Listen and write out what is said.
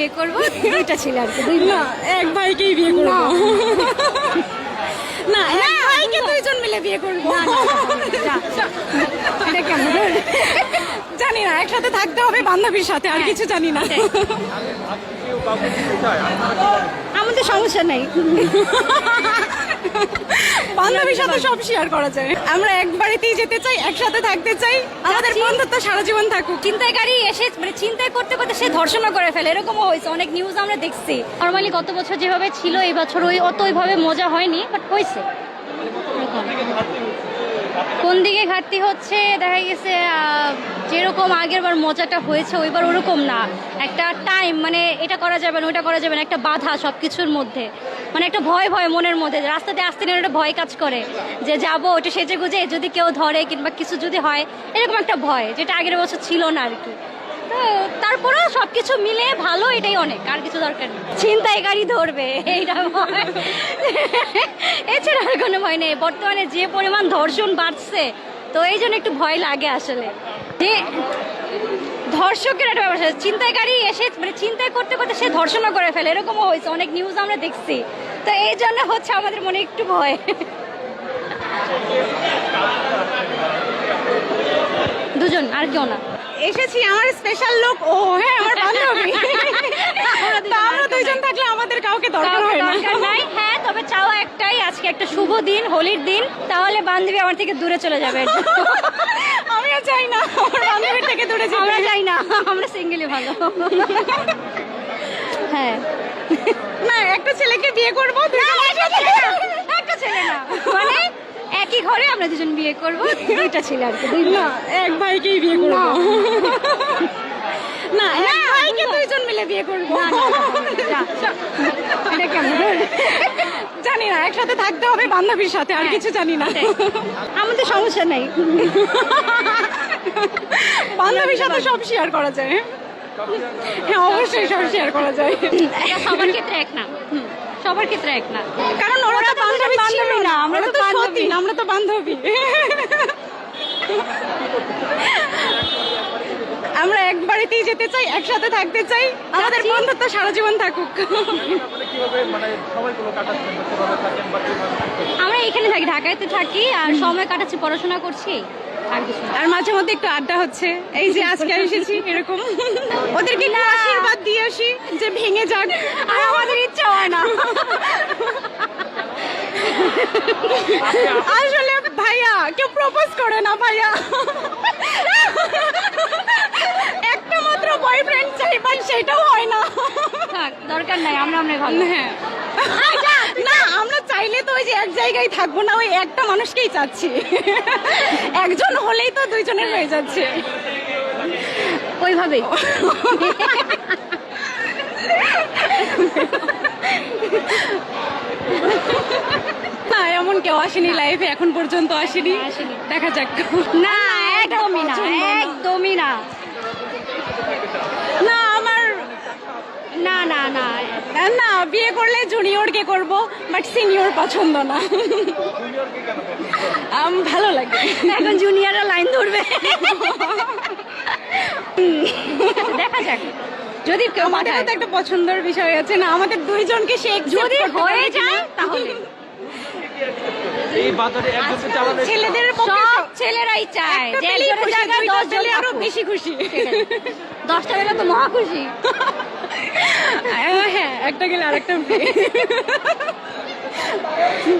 বিয়ে করব? দুইটা ছেলে আর কি দুই না এক ভাইকেই বিয়ে করব। না। এক ভাইকে দুইজন মিলে বিয়ে করব। না এটা কেমন? জানি না একসাথে থাকতে হবে বান্ধবীর সাথে আর কিছু জানি না। আমাদের সমস্যা নেই। বান্ধবীর সাথে সব শেয়ার করা যায়। আমরা এক বাড়িতেই যেতে চাই একসাথে থাকতে চাই। আমাদের যাচ্ছি। বন্ধুত্ব সারা জীবন থাকুক। চিন্তাকারী এসে মানে চিন্তায় করতে করতে সে ধর্ষণও করে ফেলে। এরকমও হয়েছে অনেক নিউজ আমরা দেখছি। নর্মালি গত বছর যেভাবে ছিল এই বছর ওই অত ওইভাবে মজা হয়নি বাট হয়েছে। কোন দিকে ঘাটতি হচ্ছে দেখা গেছে যেরকম আগের বার মজাটা হয়েছে ওইবার ওরকম না। একটা টাইম মানে এটা করা যাবে না ওইটা করা যাবে না একটা বাধা সব কিছুর মধ্যে। মানে একটা ভয় ভয় মনের মধ্যে রাস্তাতে আসতে নিয়ে একটা ভয় কাজ করে, যে যাব, ওটা সেজে গুজে যদি কেউ ধরে কিংবা কিছু যদি হয়, এরকম একটা ভয় যেটা আগের বছর ছিল না আর কি। তো তারপরেও সব কিছু মিলে ভালো, এটাই অনেক, আর কিছু দরকার নেই। ছিনতাই গাড়ি ধরবে, এইটা এছাড়া আর কোনো ভয় নেই, বর্তমানে যে পরিমাণ ধর্ষণ বাড়ছে, তো এই জন্য একটু ভয় লাগে আসলে। যে ধর্ষকের একটা ব্যাপার চিন্তাকারী এসে মানে চিন্তায় করতে করতে সে ধর্ষণও করে ফেলে, এরকমও হয়েছে, অনেক নিউজ আমরা দেখছি। তো এই জন্য হচ্ছে আমাদের মনে একটু ভয়। দুজন আর কেউ না। এসেছি আমার স্পেশাল লোক। ও হ্যাঁ আমার বান্ধবী। আমরা দুইজন থাকলে আমাদের কাউকে দরকার হয় না। নাই। হ্যাঁ তবে চাওয়া একটাই আজকে একটা শুভ দিন হোলির দিন। তাহলে বান্ধবী আমার থেকে দূরে চলে যাবে। আমিও চাই না আমার বান্ধবীর থেকে দূরে আমরা যাই না আমরা সিঙ্গেলই ভালো। হ্যাঁ। না একটা ছেলেকে বিয়ে করব একটা ছেলে না। মানে একই ঘরে আমরা দুজন বিয়ে করব দুইটা ছেলে আর কি না এক ভাইকেই বিয়ে করব। না। এক ভাইকে দুইজন মিলে বিয়ে করব। না, না, না, এটা কেমন? জানি না একসাথে থাকতে হবে বান্ধবীর সাথে আর হ্যাঁ, কিছু জানি না। আমাদের সমস্যা নেই। বান্ধবীর সাথে সব শেয়ার করা যায়। হ্যাঁ অবশ্যই সব শেয়ার করা যায়। সবার ক্ষেত্রে এক না। সবার ক্ষেত্রে এক না। কারণ ওরা তো বান্ধবী ছিল না আমরা তো তো বান্ধবী। আমরা তো বান্ধবী। আমরা এক বাড়িতেই যেতে চাই একসাথে থাকতে চাই। আমাদের। বন্ধুত্ব সারা জীবন থাকুক? আমরা এখানে থাকি ঢাকাতে থাকি আর সময় কাটাচ্ছি পড়াশোনা করছি। আর মাঝে মধ্যে একটু আড্ডা হচ্ছে। এই যে আজকে এসেছি এরকম। ওদেরকে একটু আশীর্বাদ দিয়ে আসি যে ভেঙে যাক। আর আমাদের ইচ্ছা হয় না। আসলে ভাইয়া কেউ প্রপোজ করে না ভাইয়া। একটা মাত্র বয়ফ্রেন্ড চাই বাট সেটাও হয় না। দরকার নাই আমরা আমরা ভালো। হ্যাঁ না আমরা চাইলে তো ওই যে এক জায়গায় থাকব না ওই একটা মানুষকেই চাচ্ছি। একজন হলেই তো দুইজনের হয়ে যাচ্ছে। ওইভাবেই। না এমন কেউ আসেনি লাইফে এখন পর্যন্ত আসেনি। দেখা যাক। না একদমই না। একদমই না। না না। না বিয়ে করলে জুনিয়রকে করব বাট সিনিয়র পছন্দ না। আম, ভালো লাগে। এখন জুনিয়ররা লাইন ধরবে। দেখা যাক। যদি কেউ আমাদেরও তো একটা পছন্দের বিষয় আছে না আমাদের দুইজনকে সে যদি হয়ে যায় তাহলে। ছেলেদের পক্ষে ছেলেরাই চায় যে জায়গায় জন আরও বেশি খুশি। দশটা গেলে তো মহা খুশি। হ্যাঁ একটা গেলে আরেকটা ফ্রি